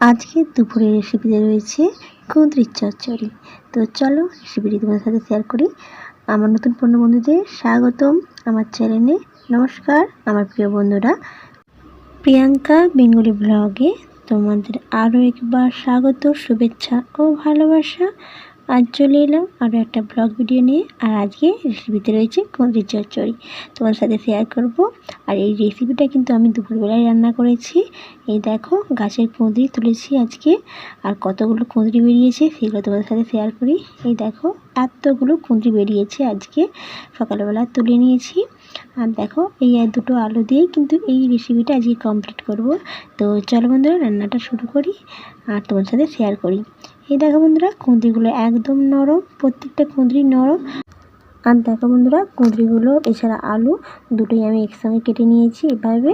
আজকে দুপুরের রেসিপিতে রয়েছে কুঁদরির চচ্চড়ি। তো চলো রেসিপিটি তোমাদের সাথে শেয়ার করি। আমার নতুন পণ্য বন্ধুদের স্বাগতম আমার চ্যানেলে নমস্কার, আমার প্রিয় বন্ধুরা। প্রিয়াঙ্কা বেঙ্গলি ব্লগে তোমাদের আরও একবার স্বাগত, শুভেচ্ছা ও ভালোবাসা। আজ চলে এলাম আরও একটা ব্লগ ভিডিও নিয়ে, আর আজকে রেসিপিতে রয়েছে কুঁদরির চচ্চড়ি। তোমার সাথে শেয়ার করব। আর এই রেসিপিটা কিন্তু আমি দুপুরবেলায় রান্না করেছি। এই দেখো, গাছের কুঁদরি তুলেছি আজকে, আর কতগুলো কুঁদরি বেরিয়েছে সেগুলো তোমাদের সাথে শেয়ার করি। এই দেখো, এতগুলো কুঁদরি বেরিয়েছে আজকে, সকালবেলা তুলে নিয়েছি। আর দেখো, এই দুটো আলু দিয়েই কিন্তু এই রেসিপিটা আজকে কমপ্লিট করব। তো চলো বন্ধুরা, রান্নাটা শুরু করি, আর তোমার সাথে শেয়ার করি। এই দেখো বন্ধুরা কুঁদরিগুলো একদম নরম, প্রত্যেকটা কুঁদরি নরম। আর দেখো বন্ধুরা কুঁদরিগুলো এছাড়া আলু, দুটোই আমি একসঙ্গে কেটে নিয়েছি এভাবে।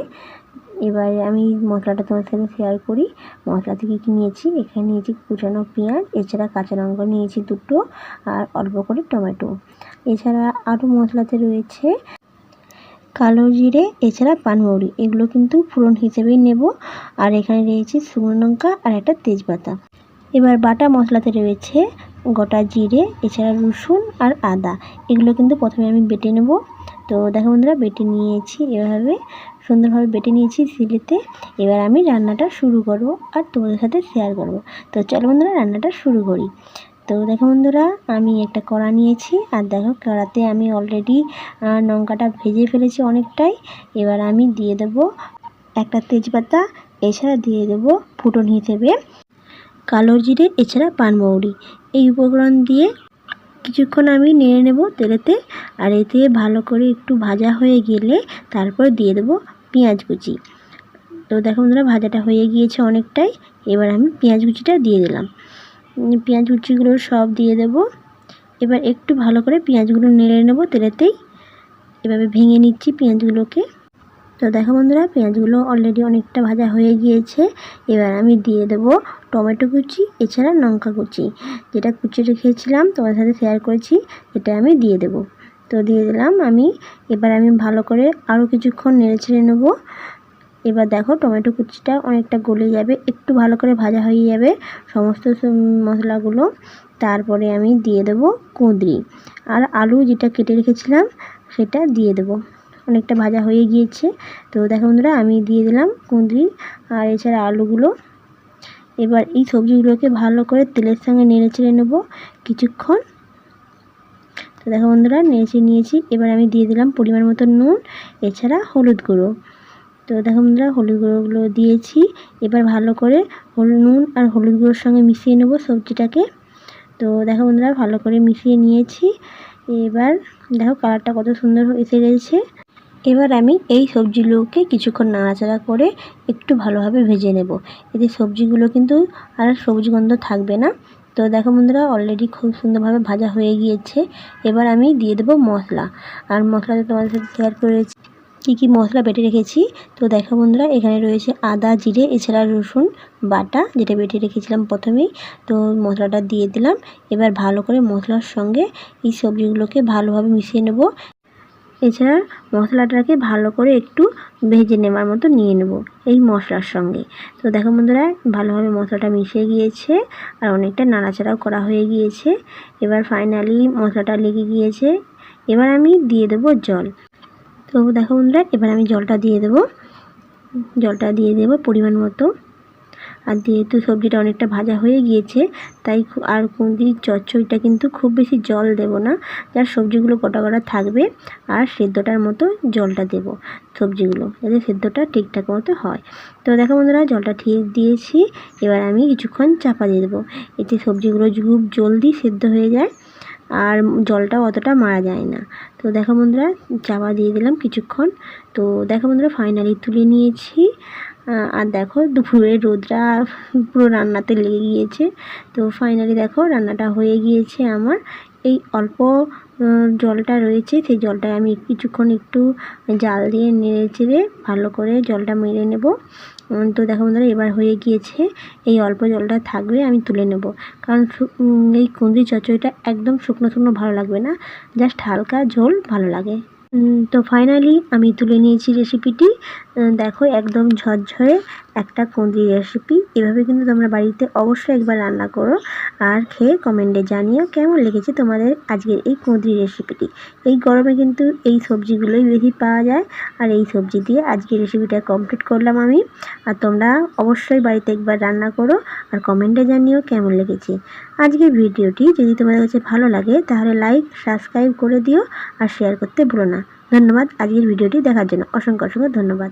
এবারে আমি মশলাটা তোমার সাথে শেয়ার করি। মশলা থেকে কী নিয়েছি? এখানে নিয়েছি কুচানো পেঁয়াজ, এছাড়া কাঁচা লঙ্কা নিয়েছি দুটো, আর অল্প করে টমেটো। এছাড়া আরও মশলাতে রয়েছে কালো জিরে, এছাড়া পানমৌরি। এগুলো কিন্তু ফোড়ন হিসেবেই নেব। আর এখানে রয়েছে শুকনো লঙ্কা আর একটা তেজপাতা। এবার বাটা মশলাতে রয়েছে গোটা জিরে, এছাড়া রসুন আর আদা। এগুলো কিন্তু প্রথমে আমি বেটে নেব। তো দেখো বন্ধুরা, বেটে নিয়েছি এভাবে। সুন্দরভাবে বেটে নিয়েছি সিলেতে। এবার আমি রান্নাটা শুরু করব আর তোমাদের সাথে শেয়ার করব। তো চলো বন্ধুরা, রান্নাটা শুরু করি। তো দেখো বন্ধুরা, আমি একটা কড়া নিয়েছি। আর দেখো, কড়াতে আমি অলরেডি লঙ্কাটা ভেজে ফেলেছি অনেকটাই। এবার আমি দিয়ে দেব একটা তেজপাতা, এছাড়া দিয়ে দেব ফুটন হিসেবে। কালো জিরে, এছাড়া পানমৌরি এই উপকরণ দিয়ে কিছুক্ষণ আমি নেড়ে নেব তেলেতে, আর এতে ভালো করে একটু ভাজা হয়ে গেলে তারপর দিয়ে দেবো পেঁয়াজ কুচি। তো দেখো বন্ধুরা, ভাজাটা হয়ে গিয়েছে অনেকটাই। এবার আমি পেঁয়াজ কুচিটা দিয়ে দিলাম। পেঁয়াজ কুচিগুলো সব দিয়ে দেব। এবার একটু ভালো করে পেঁয়াজগুলো নেড়ে নেব তেলেতেই। এভাবে ভেঙে নিচ্ছি পেঁয়াজগুলোকে। তো দেখো বন্ধুরা, পেঁয়াজগুলো অলরেডি অনেকটা ভাজা হয়ে গিয়েছে। এবার আমি দিয়ে দেবো টমেটো কুচি, এছাড়া লঙ্কা কুচি। যেটা কুচি রেখেছিলাম তোমার সাথে শেয়ার করেছি, এটা আমি দিয়ে দেব। তো দিয়ে দিলাম আমি, এবার আমি ভালো করে আরও কিছুক্ষণ নেড়ে ছেড়ে নেব। এবার দেখো টমেটো কুচিটা অনেকটা গলে যাবে, একটু ভালো করে ভাজা হয়ে যাবে সমস্ত মশলাগুলো। তারপরে আমি দিয়ে দেব কুঁদরি। আর আলু যেটা কেটে রেখেছিলাম, সেটা দিয়ে দেবো। অনেকটা ভাজা হয়ে গিয়েছে। তো দেখো বন্ধুরা, আমি দিয়ে দিলাম কুঁদরি আর এছাড়া আলুগুলো। এবার এই সবজিগুলোকে ভালো করে তেলের সঙ্গে নেড়ে চেড়ে নেব কিছুক্ষণ। তো দেখো বন্ধুরা, নেড়ে নিয়েছি। এবার আমি দিয়ে দিলাম পরিমাণ মতো নুন, এছাড়া হলুদ গুঁড়ো। তো দেখো বন্ধুরা, হলুদ গুঁড়োগুলো দিয়েছি। এবার ভালো করে হলুদ নুন আর হলুদ গুঁড়োর সঙ্গে মিশিয়ে নেব সবজিটাকে। তো দেখো বন্ধুরা, ভালো করে মিশিয়ে নিয়েছি। এবার দেখো কালারটা কত সুন্দর এসে গেছে। এবার আমি এই সবজিগুলোকে কিছুক্ষণ নাড়াচাড়া করে একটু ভালোভাবে ভেজে নেব। এতে সবজিগুলো কিন্তু আর সবুজ গন্ধ থাকবে না। তো দেখো বন্ধুরা অলরেডি খুব সুন্দরভাবে ভাজা হয়ে গিয়েছে। এবার আমি দিয়ে দেবো মশলা। আর মশলাটা তোমাদের সাথে শেয়ার করেছি। কী কী মশলা বেটে রেখেছি? তো দেখো বন্ধুরা, এখানে রয়েছে আদা, জিরে, এছাড়া রসুন, বাটা, যেটা বেটে রেখেছিলাম প্রথমেই। তো মশলাটা দিয়ে দিলাম। এবার ভালো করে মশলার সঙ্গে এই সবজিগুলোকে ভালোভাবে মিশিয়ে নেব। এছাড়া মশলাটাকে ভালো করে একটু ভেজে নেওয়ার মতো নিয়ে নেব এই মশলার সঙ্গে। তো দেখো বন্ধুরা, ভালোভাবে মশলাটা মিশে গিয়েছে আর অনেকটা নাড়াচাড়াও করা হয়ে গিয়েছে। এবার ফাইনালি মশলাটা লেগে গিয়েছে। এবার আমি দিয়ে দেবো জল। তো দেখো বন্ধুরা, এবার আমি জলটা দিয়ে দেবো। জলটা দিয়ে দেবো পরিমাণ মতো। আর যেহেতু সবজিটা অনেকটা ভাজা হয়ে গিয়েছে, তাই আর কুঁদরির চচ্চড়িটা কিন্তু খুব বেশি জল দেব না। যার সবজিগুলো গোটা গোটা থাকবে, আর সেদ্ধটার মতো জলটা দেব সবজিগুলো, যাতে সেদ্ধটা ঠিকঠাক মতো হয়। তো দেখো বন্ধুরা, জলটা ঠিক দিয়েছি। এবার আমি কিছুক্ষণ চাপা দিয়ে দেবো। এতে সবজিগুলো খুব জলদি সেদ্ধ হয়ে যায়। আর জলটা অতটা মারা যায় না। তো দেখো বন্ধুরা, চাপা দিয়ে দিলাম কিছুক্ষণ। তো দেখো বন্ধুরা ফাইনালি তুলে নিয়েছি। আর দেখো দুপুরে রোদরা পুরো রান্নাতে লেগে গিয়েছে। তো ফাইনালি দেখো রান্নাটা হয়ে গিয়েছে আমার। এই অল্প জলটা রয়েছে, সেই জলটা আমি কিছুক্ষণ একটু জাল দিয়ে নেড়ে চেড়ে ভালো করে জলটা মেরে নেব। তো দেখো বন্ধুরা, এবার হয়ে গিয়েছে এই অল্প জলটা থাকবে আমি তুলে নেব। কারণ এই কুঁদরি চচ্চড়িটা একদম শুকনো শুকনো ভালো লাগবে না, জাস্ট হালকা ঝোল ভালো লাগে। তো ফাইনালি আমি তুলে নিয়েছি রেসিপিটি দেখো একদম ঝরঝরে একটা কুঁদরি রেসিপি এভাবে কিন্তু তোমরা বাড়িতে অবশ্যই একবার রান্না করো। আর খেয়ে কমেন্টে জানিও কেমন লেগেছে তোমাদের আজকের এই কুঁদরি রেসিপিটি এই গরমে কিন্তু এই সবজিগুলোই বেশি পাওয়া যায়। আর এই সবজি দিয়ে আজকের রেসিপিটা কমপ্লিট করলাম আমি। আর তোমরা অবশ্যই বাড়িতে একবার রান্না করো আর কমেন্টে জানিও কেমন লেগেছে। আজকের ভিডিওটি যদি তোমাদের কাছে ভালো লাগে তাহলে লাইক সাবস্ক্রাইব করে দিও আর শেয়ার করতে ভুলো না। ধন্যবাদ আজকের ভিডিওটি দেখার জন্য। অসংখ্য অসংখ্য ধন্যবাদ।